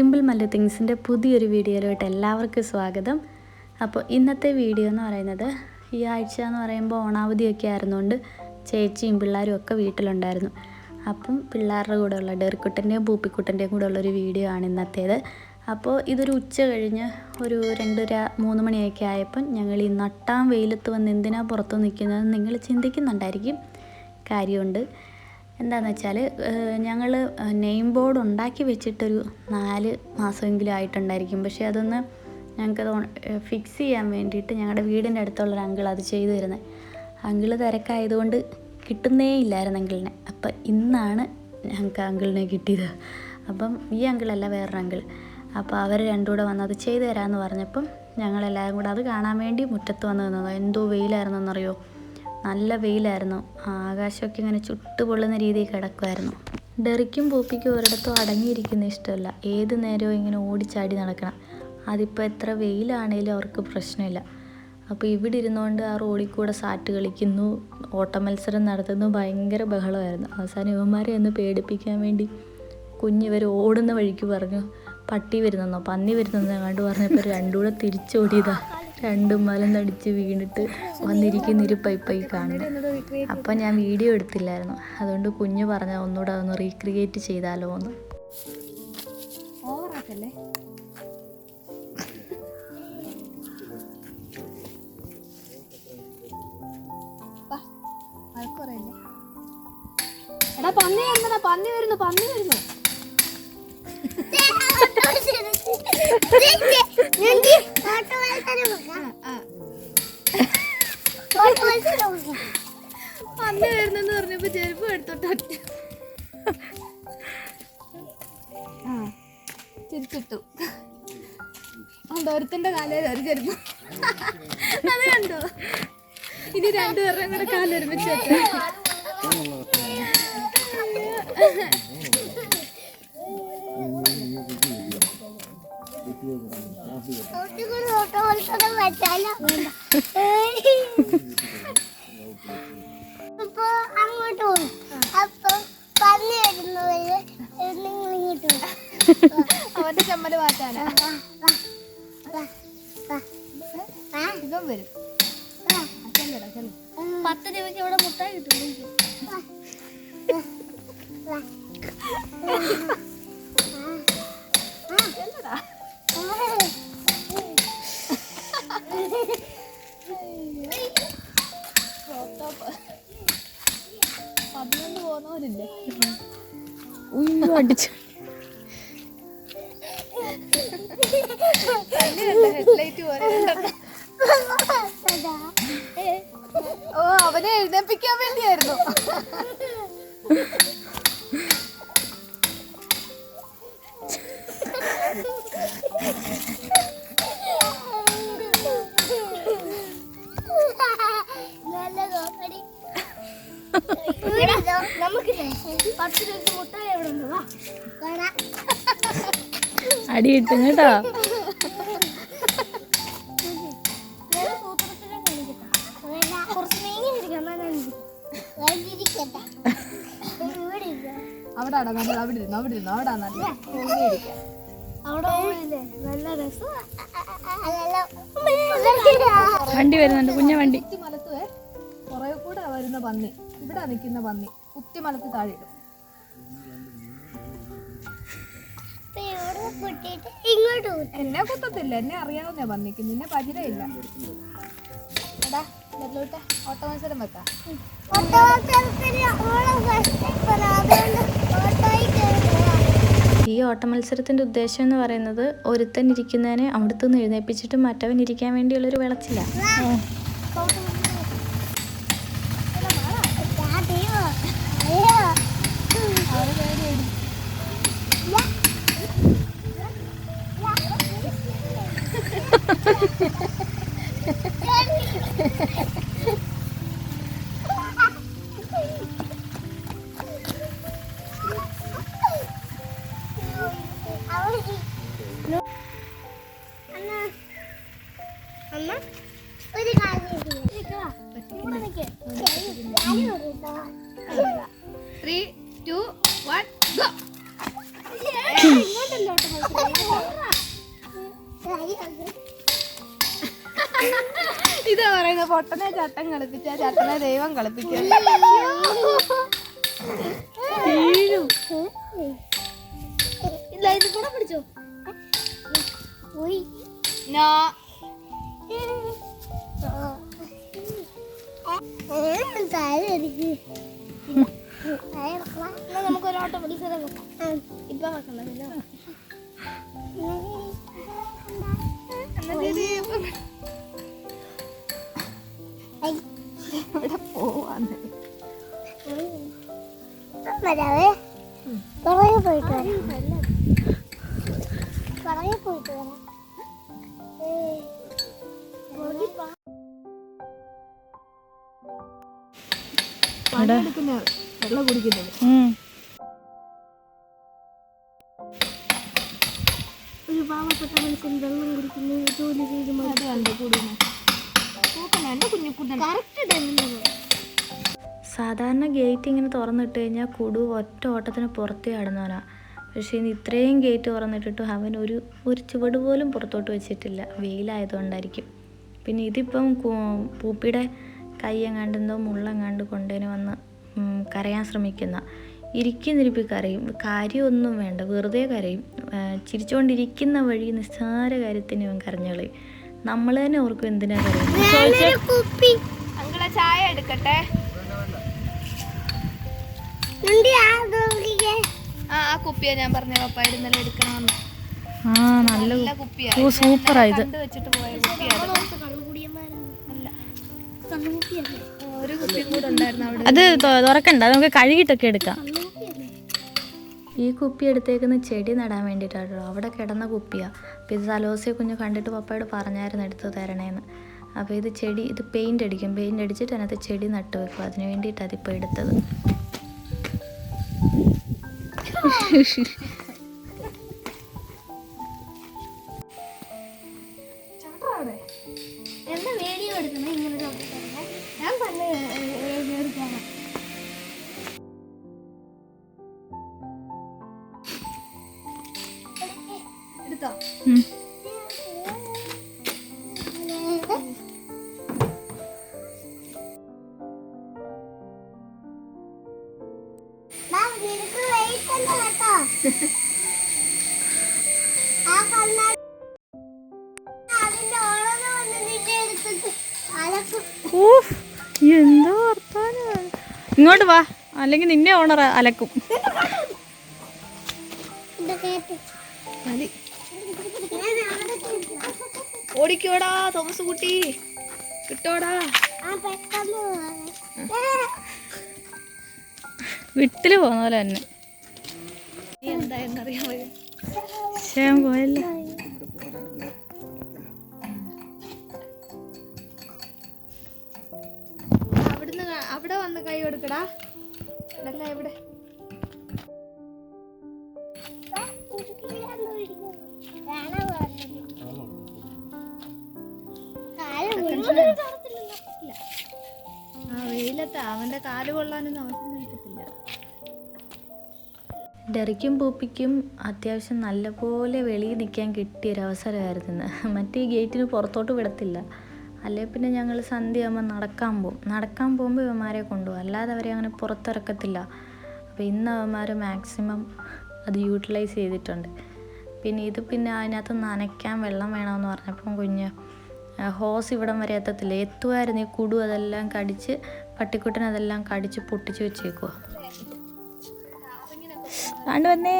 Simple മല്ല തിങ്സിന്റെ പുതിയൊരു വീഡിയോയിലോട്ട് എല്ലാവർക്കും സ്വാഗതം. അപ്പോൾ ഇന്നത്തെ വീഡിയോ എന്ന് പറയുന്നത് ഈ ആഴ്ച എന്ന് പറയുമ്പോൾ ഓണാവധിയൊക്കെ ആയിരുന്നുകൊണ്ട് ചേച്ചിയും പിള്ളേരും ഒക്കെ വീട്ടിലുണ്ടായിരുന്നു. അപ്പം പിള്ളേരുടെ കൂടെയുള്ള ഡെറിക്കുട്ടന്റെയും പൂപ്പിക്കുട്ടന്റെയും കൂടെ ഉള്ളൊരു വീഡിയോ ആണ് ഇന്നത്തേത്. അപ്പോൾ ഇതൊരു ഉച്ച കഴിഞ്ഞ് ഒരു രണ്ടര മൂന്ന് മണിയൊക്കെ ആയപ്പം ഞങ്ങൾ ഈ നട്ടാം വെയിലത്ത് വന്ന് എന്തിനാണ് പുറത്ത് നിൽക്കുന്നതെന്ന് നിങ്ങൾ ചിന്തിക്കുന്നുണ്ടായിരിക്കും. കാര്യമുണ്ട്. എന്താണെന്ന് വെച്ചാൽ ഞങ്ങൾ നെയിം ബോർഡ് ഉണ്ടാക്കി വെച്ചിട്ടൊരു നാല് മാസമെങ്കിലും ആയിട്ടുണ്ടായിരിക്കും. പക്ഷേ അതൊന്ന് ഞങ്ങൾക്കത് ഫിക്സ് ചെയ്യാൻ വേണ്ടിയിട്ട് ഞങ്ങളുടെ വീടിന്റെ അടുത്തുള്ള ഒരു അങ്കിൾ അത് ചെയ്തു തരുന്നത് അങ്കിൾ തിരക്കായതുകൊണ്ട് കിട്ടുന്നേ ഇല്ലായിരുന്നു അങ്കിളിനെ അപ്പം ഇന്നാണ് ഞങ്ങൾക്ക് അങ്കിളിനെ കിട്ടിയത്. അപ്പം ഈ അങ്കിളല്ല വേറൊരു അങ്കിൾ അപ്പോൾ അവർ രണ്ടും കൂടെ വന്ന് അത് ചെയ്തു തരാമെന്ന് പറഞ്ഞപ്പം ഞങ്ങളെല്ലാവരും കൂടെ അത് കാണാൻ വേണ്ടി മുറ്റത്ത് വന്ന് നിന്നത്. എന്തോ വെയിലായിരുന്നെന്നറിയോ? നല്ല വെയിലായിരുന്നു. ആകാശമൊക്കെ ഇങ്ങനെ ചുട്ടുപൊള്ളുന്ന രീതിയിൽ കിടക്കുമായിരുന്നു ഡെറിക്കും പൂപ്പിക്കും ഒരിടത്തും അടങ്ങിയിരിക്കുന്ന ഇഷ്ടമല്ല. ഏത് നേരവും ഇങ്ങനെ ഓടിച്ചാടി നടക്കണം. അതിപ്പോൾ എത്ര വെയിലാണേലും അവർക്ക് പ്രശ്നമില്ല. അപ്പോൾ ഇവിടെ ഇരുന്നുകൊണ്ട് ആ റോഡിൽ കൂടെ സാറ്റ് കളിക്കുന്നു ഓട്ട മത്സരം നടത്തുന്നു ഭയങ്കര ബഹളമായിരുന്നു. അവസാനം ഇവന്മാരെ ഒന്ന് പേടിപ്പിക്കാൻ വേണ്ടി കുഞ്ഞിവർ ഓടുന്ന വഴിക്ക് പറഞ്ഞു പട്ടി വരുന്നെന്നോ? പന്നി വരുന്നെന്നോ? കണ്ടു പറഞ്ഞപ്പോൾ രണ്ടും കൂടെ തിരിച്ചോടിയതാ. രണ്ടും മലന്നടിച്ച് വീണിട്ട് വന്നിരിക്കുന്നൊരു പൈപ്പായി കാണുന്നത് അപ്പം ഞാൻ വീഡിയോ എടുത്തില്ലായിരുന്നു. അതുകൊണ്ട് കുഞ്ഞു പറഞ്ഞ ഒന്നുകൂടെ ഒന്ന് റീക്രിയേറ്റ് ചെയ്താലോ എന്ന്. ഓവറാക്കല്ലേ? എടാ പന്നി വരുന്നടാ പന്നി വരുന്നു പന്നി വരുന്നു. ആ, പന്നി വരുന്നെന്ന് പറഞ്ഞപ്പോ ചെരുപ്പ് എടുത്തോട്ട് ആ തിരിച്ചിട്ടു ഒരുത്തിന്റെ കാലയിൽ ഒരു ചെരുപ്പ്. അത് കണ്ടോ? ഇനി രണ്ടുപേരുടെ കൂടെ കാലം ഓട്ടോ വെക്കാം. അപ്പൊ അവന്റെ ചമ്മൽ മാറ്റാനാ. ഇവൻ വരും. പത്ത് രൂപയ്ക്ക് ഇവിടെ മുട്ടായി കിട്ടും പതിനൊന്ന് പോകുന്നവരില്ലേ ഉയ്യോ അടിച്ചു. ഓ അവനെ എഴുന്നേപ്പിക്കാൻ വേണ്ടിയായിരുന്നു. അടിയിട്ടും കോപ്പടി അവിടെ ആടാ നമ്മൾ അവിടെ ഇരുന്നു അവിടെ ഇരുന്നു അവിടെ നല്ല ഇരിക്കാം അവിടെ നല്ല രസം. വണ്ടി വരുന്നുണ്ട്. കുഞ്ഞ വണ്ടി. കുത്തിമലത്ത് പുറകെ കൂടെ വരുന്ന പന്നി. ഇവിടെ നിൽക്കുന്ന പന്നി. കുത്തി മലത്ത് താഴെ ഇടും. എന്നെ കുത്തത്തില്ല എന്നെ അറിയാവുന്ന പന്നിക്ക്. നിന്നെ പരിചയമില്ല. എടാ ഓട്ട മത്സരം വെക്കാം. ഈ ഓട്ട മത്സരത്തിന്റെ ഉദ്ദേശം എന്ന് പറയുന്നത് ഒരുത്തൻ ഇരിക്കുന്നതിനെ അവിടുത്തെ നിന്ന് എഴുന്നേൽപ്പിച്ചിട്ട് മറ്റവൻ ഇരിക്കാൻ വേണ്ടിയുള്ളൊരു വിളച്ചില്ല ഇത് ഗോ ഇതാ പറയുന്നത് പൊട്ടനെ ചട്ടം കളിപ്പിച്ച ചട്ടനെ ദൈവം കളിപ്പിക്കും. പിടിച്ചോ. നമുക്ക് ഒരു ഓട്ടം മത്സരം ഇപ്പൊ വെക്കണ്ടല്ലോ ഇവിടെ പോവാന്ന്. വരാവേ. പുറകെ പോയിട്ട് വരാം. പുറകെ പോയിട്ട് വരാം. പണിയെടുക്കുന്ന വെള്ളം കുടിക്കുന്നത്. ഒരു പാവപ്പെട്ട മനുഷ്യൻ വെള്ളം കുടിക്കുന്നു ജോലി ചെയ്ത് കണ്ട് കൂടുന്നു കുഞ്ഞു കുട്ടൻ കറക്റ്റ് ടൈമിൽ സാധാരണ ഗേറ്റ് ഇങ്ങനെ തുറന്നിട്ട് കഴിഞ്ഞാൽ കുടു ഒറ്റ ഓട്ടത്തിന് പുറത്ത് കടന്നവനാ പക്ഷേ ഇന്ന് ഇത്രയും ഗേറ്റ് തുറന്നിട്ടിട്ട് അവൻ ഒരു ഒരു ചുവട് പോലും പുറത്തോട്ട് വെച്ചിട്ടില്ല. വെയിലായതുകൊണ്ടായിരിക്കും. പിന്നെ ഇതിപ്പം പൂപ്പിയുടെ കൈ എങ്ങാണ്ടെന്തോ മുള്ളെങ്ങാണ്ട് കൊണ്ടേന് വന്ന് കരയാൻ ശ്രമിക്കുന്ന. ഇരിക്കുന്നിരിപ്പി കരയും. കാര്യമൊന്നും വേണ്ട. വെറുതെ കരയും. ചിരിച്ചുകൊണ്ടിരിക്കുന്ന വഴി നിസ്സാര കാര്യത്തിന് അവൻ കരഞ്ഞോളി നമ്മൾ തന്നെ ഓർക്കും എന്തിനാ കരയുന്നത്. കുപ്പി. അങ്കിളെ ചായ എടുക്കട്ടെ? ആ കുപ്പിയാ ഞാൻ പറഞ്ഞ പപ്പ ഇന്നലെ എടുക്കണമെന്ന്. ആ നല്ല നല്ല കുപ്പിയാ. സൂപ്പറാ ഇത്. വെച്ചിട്ട് പോയ കുപ്പിയാണ് അല്ല. കണ്ണുകുപ്പിയല്ലേ? ഒരു കുപ്പി കൂടെ അവിടെ. അത് തുറക്കണ്ട. നമുക്ക് കഴുകിട്ടൊക്കെ എടുക്കാം. ഈ കുപ്പി എടുത്തേക്കുന്ന ചെടി നടാൻ വേണ്ടിയിട്ടാണല്ലോ അവിടെ കിടന്ന കുപ്പിയാണ് അപ്പോൾ ഇത് തലോസെ കുഞ്ഞ് കണ്ടിട്ട് പപ്പയോട് പറഞ്ഞായിരുന്നു എടുത്ത് തരണേന്ന്. അപ്പോൾ ഇത് ചെടി ഇത് പെയിന്റ് അടിക്കും. പെയിന്റ് അടിച്ചിട്ട് അതിനകത്ത് ചെടി നട്ടു വെക്കും. അതിന് വേണ്ടിയിട്ടാണ് അതിപ്പോൾ എടുത്തത്. ഊഫ് എന്തോ വർത്താനം? ഇങ്ങോട്ട് വാ അല്ലെങ്കിൽ നിന്നെ ഓണർ അലക്കും. കേട്ട് മതി. ഓടിക്കോടാ തോമസ് കുട്ടി. കിട്ടോടാ ആ പെട്ടെന്ന് പോവാണ്. വിട്ടിൽ പോന്ന പോലെ തന്നെ. വരും പോയല്ലോ. അവിടുന്ന് അവിടെ വന്ന് കൈ കൊടുക്കടാ. അല്ല ഇവിടെ. ആ വെയിലത്ത് അവന്റെ കാൽ കൊള്ളാനൊന്നും അവസരം കിട്ടത്തില്ല. ഡെറിക്കും പൂപ്പിക്കും അത്യാവശ്യം നല്ലപോലെ വെളിയിൽ നിൽക്കാൻ കിട്ടിയ ഒരു അവസരമായിരുന്നു ഇന്ന് മറ്റേ ഈ ഗേറ്റിന് പുറത്തോട്ട് വിടത്തില്ല. അല്ലെ പിന്നെ ഞങ്ങൾ സന്ധ്യയാകുമ്പോൾ നടക്കാൻ പോകും. നടക്കാൻ പോകുമ്പോൾ ഇവന്മാരെ കൊണ്ടുപോകും. അല്ലാതെ അവരെ അങ്ങനെ പുറത്തിറക്കത്തില്ല. അപ്പോൾ ഇന്ന് അവന്മാർ മാക്സിമം അത് യൂട്ടിലൈസ് ചെയ്തിട്ടുണ്ട്. പിന്നെ ഇത് പിന്നെ അതിനകത്ത് നനയ്ക്കാൻ വെള്ളം വേണമെന്ന് പറഞ്ഞപ്പം കുഞ്ഞ് ഹോസ് ഇവിടം വരെ എത്തത്തില്ല. എത്തുമായിരുന്നു ഈ കുടു അതെല്ലാം കടിച്ച് പട്ടിക്കുട്ടൻ അതെല്ലാം കടിച്ച് പൊട്ടിച്ച് വെച്ചേക്കുക വന്നേ.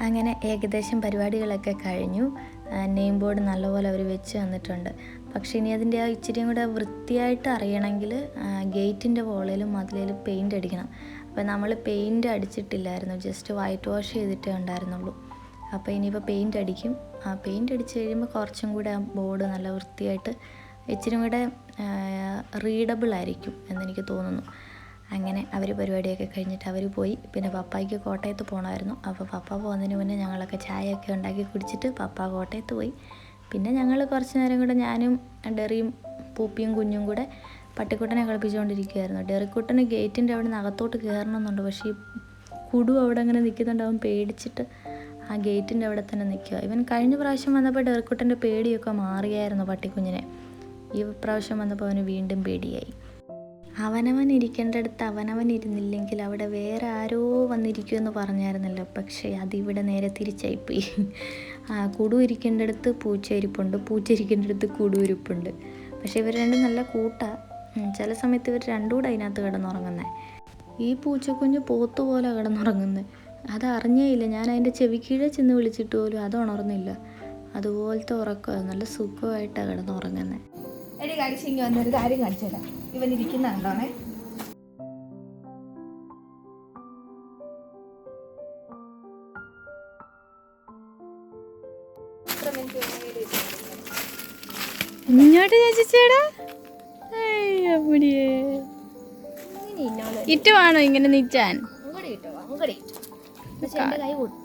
അങ്ങനെ ഏകദേശം പരിപാടികളൊക്കെ കഴിഞ്ഞു. നെയിം ബോർഡ് നല്ലപോലെ അവർ വെച്ച് തന്നിട്ടുണ്ട്. പക്ഷേ ഇനി അതിന്റെ ആ ഇച്ചിരിയും കൂടെ വൃത്തിയായിട്ട് അറിയണമെങ്കിൽ ഗേറ്റിന്റെ വോളയിലും മതിലേലും പെയിന്റ് അടിക്കണം. അപ്പോൾ നമ്മൾ പെയിന്റ് അടിച്ചിട്ടില്ലായിരുന്നു ജസ്റ്റ് വൈറ്റ് വാഷ് ചെയ്തിട്ടേ ഉണ്ടായിരുന്നുള്ളൂ. അപ്പോൾ ഇനിയിപ്പോൾ പെയിന്റ് അടിക്കും. ആ പെയിന്റ് അടിച്ച് കഴിയുമ്പോൾ കുറച്ചും കൂടെ ആ ബോർഡ് നല്ല വൃത്തിയായിട്ട് ഇച്ചിരി കൂടെ റീഡബിൾ ആയിരിക്കും എന്നെനിക്ക് തോന്നുന്നു. അങ്ങനെ അവർ പരിപാടിയൊക്കെ കഴിഞ്ഞിട്ട് അവർ പോയി. പിന്നെ പപ്പായ്ക്ക് കോട്ടയത്ത് പോകണമായിരുന്നു അപ്പോൾ പപ്പ പോകുന്നതിന് മുന്നേ ഞങ്ങളൊക്കെ ചായയൊക്കെ ഉണ്ടാക്കി കുടിച്ചിട്ട് പപ്പ കോട്ടയത്ത് പോയി. പിന്നെ ഞങ്ങൾ കുറച്ച് നേരം കൂടെ ഞാനും ഡെറിയും പൂപ്പിയും കുഞ്ഞും കൂടെ പട്ടിക്കുട്ടനെ കളിപ്പിച്ചുകൊണ്ടിരിക്കുകയായിരുന്നു ഡെറിക്കുട്ടന് ഗേറ്റിന്റെ അവിടെ നിന്ന് അകത്തോട്ട് കയറണമെന്നുണ്ട് പക്ഷേ ഈ കുടു അവിടെ അങ്ങനെ നിൽക്കുന്നുണ്ട്. അവൻ പേടിച്ചിട്ട് ആ ഗേറ്റിന്റെ അവിടെ തന്നെ നിൽക്കുക. ഇവൻ കഴിഞ്ഞ പ്രാവശ്യം വന്നപ്പോൾ ഡെറിക്കുട്ടന്റെ പേടിയൊക്കെ മാറിയായിരുന്നു പട്ടിക്കുഞ്ഞിനെ. ഈ പ്രാവശ്യം വന്നപ്പോൾ അവന് വീണ്ടും പേടിയായി. അവനവൻ ഇരിക്കേണ്ടടുത്ത് അവനവൻ ഇരുന്നില്ലെങ്കിൽ അവിടെ വേറെ ആരോ വന്നിരിക്കുമെന്ന് പറഞ്ഞായിരുന്നല്ലോ. പക്ഷേ അതിവിടെ നേരെ തിരിച്ചായിപ്പോയി. ആ കുടു ഇരിക്കേണ്ടടുത്ത് പൂച്ച ഇരിപ്പുണ്ട് പൂച്ച ഇരിക്കേണ്ടടുത്ത് കുടു ഇരിപ്പുണ്ട് പക്ഷേ ഇവർ രണ്ടും നല്ല കൂട്ടാണ് ചില സമയത്ത് ഇവർ രണ്ടും കൂടെ അതിനകത്ത് കിടന്നുറങ്ങുന്നത് ഈ പൂച്ചക്കുഞ്ഞ് പോത്ത് പോലെ കിടന്നുറങ്ങുന്നത് അത് അറിഞ്ഞേയില്ല ഞാൻ അതിന്റെ ചെവിക്കീഴെ ചെന്ന് വിളിച്ചിട്ട് പോലും അത് ഉണർന്നില്ല. അതുപോലത്തെ ഉറക്കം നല്ല സുഖമായിട്ടാണ് കിടന്നുറങ്ങുന്നത് എടി കാണിച്ചിങ്ങനെ വന്നൊരു കാര്യം കാണിച്ചു ഇവൻ ഇരിക്കുന്നുണ്ടോണേ. ഇങ്ങോട്ട് ചേച്ചിച്ചേടാ. ഇറ്റുവാണോ ഇങ്ങനെ നിൽക്കാൻ അങ്ങോട്ട് കിട്ടോ അങ്ങോട്ട് പക്ഷെ എന്റെ കൈ കൊടുക്കും